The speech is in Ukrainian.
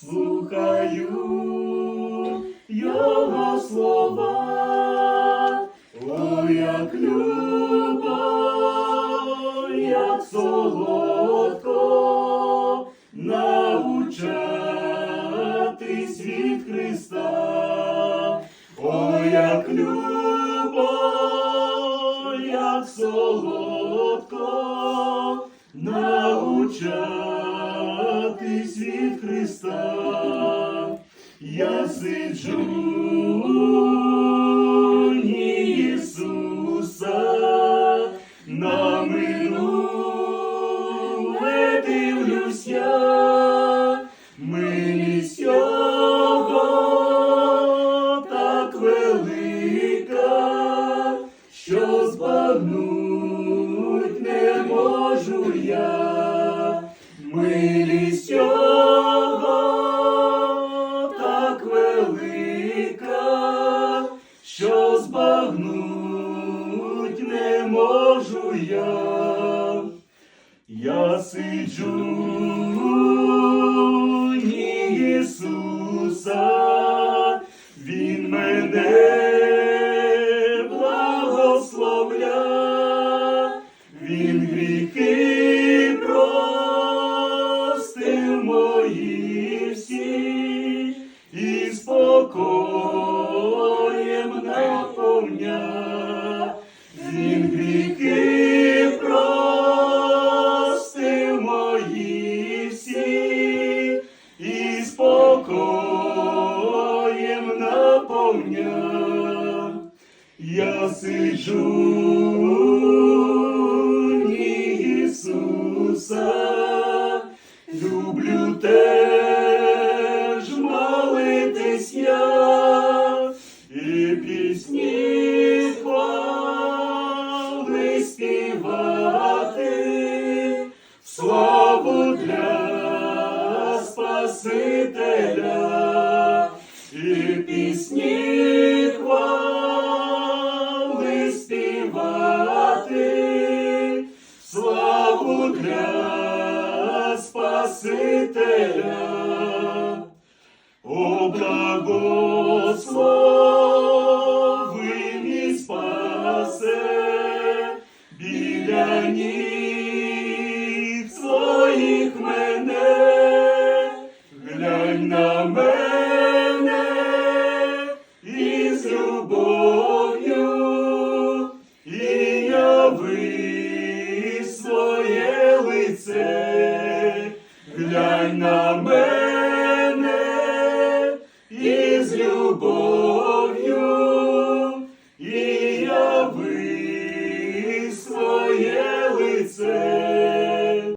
слухаю його слова, о, як любо, як солодко навчатись від Христа, о, як любо, як солодко навчатись я сиджу Ісуса, на минуле дивлюсь я, милість Його так велика, що збагнуть не можу я, милість я. Я сиджу ні Ісуса, Він мене благословля, Він гріхи мої всі і спокоєм наповня. Я сиджу славу для Спасителя, і пісні хвали співати, славу для Спасителя. О, благослови мій спасе, біля ніг